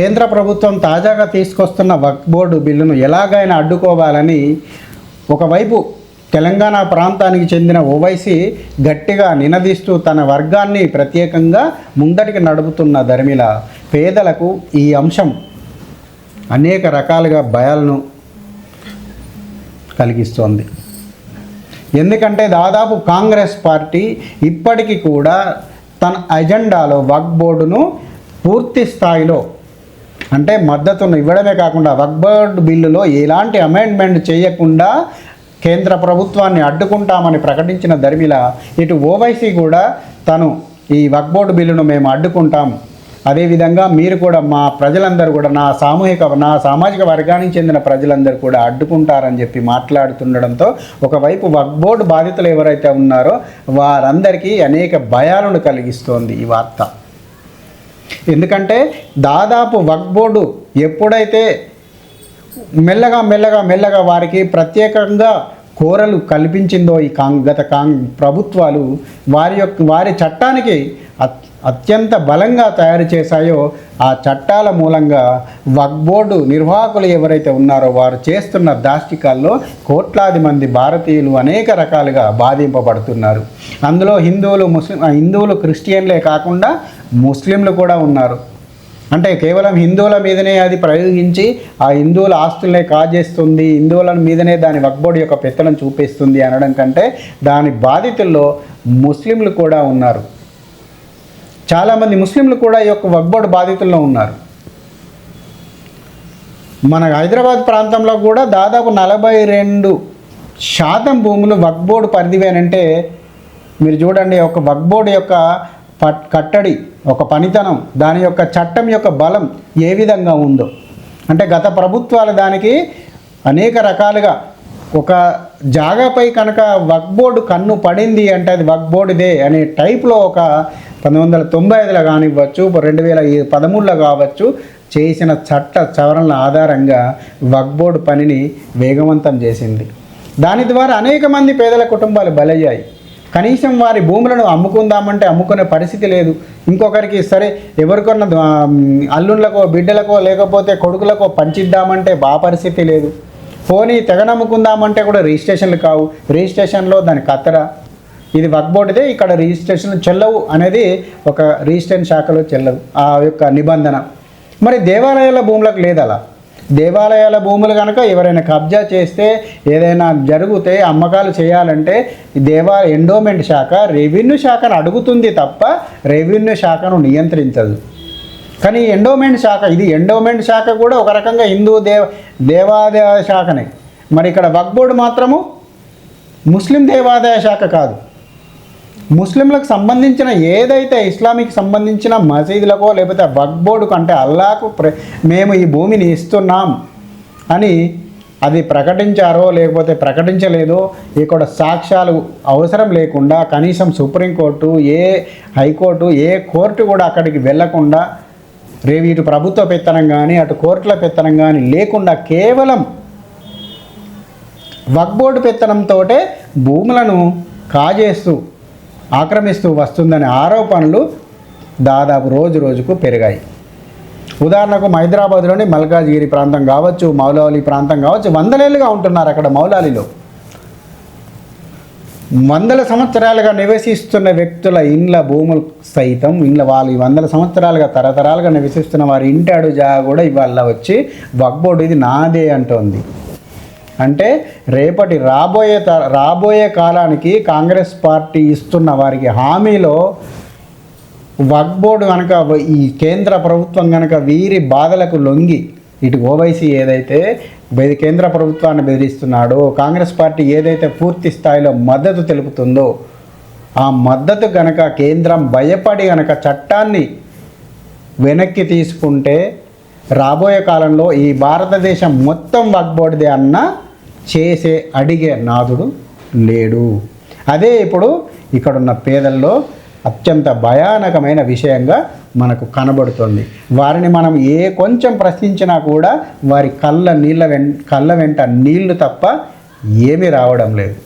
కేంద్ర ప్రభుత్వం తాజాగా తీసుకొస్తున్న వక్ బోర్డు బిల్లును ఎలాగైనా అడ్డుకోవాలని ఒకవైపు తెలంగాణ ప్రాంతానికి చెందిన ఓవైసీ గట్టిగా నినదిస్తూ తన వర్గాన్ని ప్రత్యేకంగా ముందటికి నడుపుతున్న ధర్మిల పేదలకు ఈ అంశం అనేక రకాలుగా భయాలను కలిగిస్తోంది. ఎందుకంటే దాదాపు కాంగ్రెస్ పార్టీ ఇప్పటికీ కూడా తన అజెండాలో వక్ బోర్డును పూర్తి స్థాయిలో అంటే మద్దతును ఇవ్వడమే కాకుండా వక్బర్డ్ బిల్లులో ఎలాంటి అమెండ్మెంట్ చేయకుండా కేంద్ర ప్రభుత్వాన్ని అడ్డుకుంటామని ప్రకటించిన ధర్మిల ఇటు ఓవైసీ కూడా తను ఈ వక్బోర్డ్ బిల్లును మేము అడ్డుకుంటాం. అదేవిధంగా మీరు కూడా మా ప్రజలందరూ కూడా నా సామూహిక నా సామాజిక వర్గానికి చెందిన ప్రజలందరూ కూడా అడ్డుకుంటారని చెప్పి మాట్లాడుతుండడంతో ఒకవైపు వక్బోర్డ్ బాధితులు ఎవరైతే ఉన్నారో వారందరికీ అనేక భయాలను కలిగిస్తోంది ఈ వార్త. ఎందుకంటే దాదాపు వక్ బోర్డు ఎప్పుడైతే మెల్లగా మెల్లగా మెల్లగా వారికి ప్రత్యేకంగా కోరలు కల్పించిందో ఈ కాంగ్ గత కాంగ్ ప్రభుత్వాలు వారి యొక్క వారి చట్టానికి అత్- అత్యంత బలంగా తయారు చేశాయో ఆ చట్టాల మూలంగా వక్ బోర్డు నిర్వాహకులు ఎవరైతే ఉన్నారో వారు చేస్తున్న దాష్టికాల్లో కోట్లాది మంది భారతీయులు అనేక రకాలుగా బాధింపబడుతున్నారు. అందులో హిందువులు ముస్లిం హిందువులు క్రిస్టియన్లే కాకుండా ముస్లింలు కూడా ఉన్నారు. అంటే కేవలం హిందువుల మీదనే అది ప్రయోగించి ఆ హిందువుల ఆస్తులనే కాజేస్తుంది హిందువుల మీదనే దాని వక్బోర్డు యొక్క పెత్తనం చూపిస్తుంది అనడం కంటే దాని బాధితుల్లో ముస్లింలు కూడా ఉన్నారు. చాలామంది ముస్లింలు కూడా ఈ యొక్క వక్బోర్డు బాధితుల్లో ఉన్నారు. మన హైదరాబాద్ ప్రాంతంలో కూడా దాదాపు నలభై రెండు శాతం భూములు వక్బోర్డు పరిధివేనంటే మీరు చూడండి ఒక వక్బోర్డు యొక్క పట్ కట్టడి ఒక పనితనం దాని యొక్క చట్టం యొక్క బలం ఏ విధంగా ఉందో. అంటే గత ప్రభుత్వాలు దానికి అనేక రకాలుగా ఒక జాగాపై కనుక వక్బోర్డు కన్ను పడింది అంటే అది వక్బోర్డుదే అనే టైప్లో ఒక పంతొమ్మిది వందల తొంభై ఐదులో కానివ్వచ్చు రెండు వేల పదమూడులో కావచ్చు చేసిన చట్ట సవరణల ఆధారంగా వక్ బోర్డు పనిని వేగవంతం చేసింది. దాని ద్వారా అనేక మంది పేదల కుటుంబాలు బలయ్యాయి. కనీసం వారి భూములను అమ్ముకుందామంటే అమ్ముకునే పరిస్థితి లేదు. ఇంకొకరికి సరే ఎవరికన్నా అల్లుళ్ళకో బిడ్డలకో లేకపోతే కొడుకులకో పంచిద్దామంటే బా పరిస్థితి లేదు. పోనీ తెగనమ్ముకుందామంటే కూడా రిజిస్ట్రేషన్లు కావు. రిజిస్ట్రేషన్లో దాని కత్తడ ఇది వర్క్ బోర్డుదే ఇక్కడ రిజిస్ట్రేషన్ చెల్లవు అనేది ఒక రిజిస్ట్రేషన్ శాఖలో చెల్లదు. ఆ యొక్క నిబంధన. మరి దేవాలయాల భూములకు లేదు అలా దేవాలయాల భూములు కనుక ఎవరైనా కబ్జా చేస్తే ఏదైనా జరిగితే అమ్మకాలు చేయాలంటే దేవా ఎండోమెంట్ శాఖ రెవెన్యూ శాఖను అడుగుతుంది తప్ప రెవెన్యూ శాఖను నియంత్రించదు. కానీ ఎండోమెంట్ శాఖ ఇది ఎండోమెంట్ శాఖ కూడా ఒక రకంగా హిందూ దేవ దేవాదాయ శాఖనే. మరి ఇక్కడ వక్ బోర్డు మాత్రము ముస్లిం దేవాదాయ శాఖ కాదు. ముస్లింలకు సంబంధించిన ఏదైతే ఇస్లామిక్ సంబంధించిన మసీదులకో లేకపోతే వక్ బోర్డుకు అంటే అల్లాకు ప్ర మేము ఈ భూమిని ఇస్తున్నాం అని అది ప్రకటించారో లేకపోతే ప్రకటించలేదో ఇక్కడ సాక్ష్యాలు అవసరం లేకుండా కనీసం సుప్రీంకోర్టు ఏ హైకోర్టు ఏ కోర్టు కూడా అక్కడికి వెళ్ళకుండా రేపు ఇటు ప్రభుత్వ పెత్తనం కానీ అటు కోర్టుల పెత్తనం కానీ లేకుండా కేవలం వక్ బోర్డు పెత్తనంతో భూములను కాజేస్తూ ఆక్రమిస్తూ వస్తుందనే ఆరోపణలు దాదాపు రోజు రోజుకు పెరిగాయి. ఉదాహరణకు హైదరాబాద్లోని మల్కాజ్గిరి ప్రాంతం కావచ్చు మౌలాలి ప్రాంతం కావచ్చు వందలేళ్ళుగా ఉంటున్నారు అక్కడ మౌలాలిలో. వందల సంవత్సరాలుగా నివసిస్తున్న వ్యక్తుల ఇండ్ల భూములు సైతం ఇండ్ల వాళ్ళు వందల సంవత్సరాలుగా తరతరాలుగా నివసిస్తున్న వారి ఇంటి అడుజా కూడా ఇవాళ వచ్చి వక్బోర్డు ఇది నాదే అంటోంది. అంటే రేపటి రాబోయే త- రాబోయే కాలానికి కాంగ్రెస్ పార్టీ ఇస్తున్న వారికి హామీలో వక్ బోర్డు కనుక ఈ కేంద్ర ప్రభుత్వం కనుక వీరి బాధలకు లొంగి ఇటు ఓవైసీ ఏదైతే బెది కేంద్ర ప్రభుత్వాన్ని బెదిరిస్తున్నాడో కాంగ్రెస్ పార్టీ ఏదైతే పూర్తి స్థాయిలో మద్దతు తెలుపుతుందో ఆ మద్దతు గనక కేంద్రం భయపడి గనక చట్టాన్ని వెనక్కి తీసుకుంటే రాబోయే కాలంలో ఈ భారతదేశం మొత్తం వక్ బోర్డుదే అన్న చేసే అడిగే నాదుడు లేడు. అదే ఇప్పుడు ఇక్కడున్న పేదల్లో అత్యంత భయానకమైన విషయంగా మనకు కనబడుతుంది. వారిని మనం ఏ కొంచెం ప్రశ్నించినా కూడా వారి కళ్ళ నీళ్ళ వెం కళ్ళ వెంట నీళ్ళు తప్ప ఏమీ రావడం లేదు.